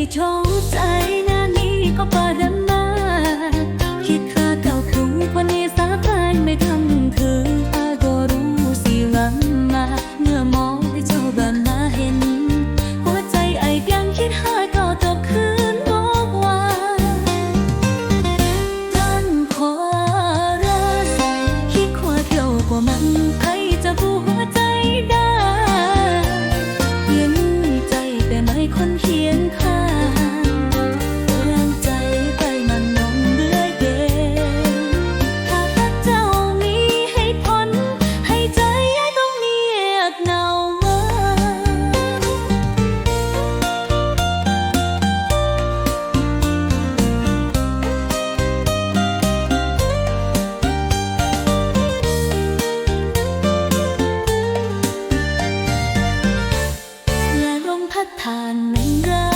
ท้องใจนานี้ก็ปารมาคิดค่าเก่าครุงวันนี้สาพานไม่ทำคืออาก็รู้สิลังมา เมื่อมองให้เจ้าบามาเห็น หัวใจไอ้ยังคิดหาก็ตกคืนบอกว่าท่านขอรักสคิดขวาเที่ยวกว่ามันใครจะรู้หัวใจได้เย็นใจแต่ไม่คนที่ ทานหนึ่งรา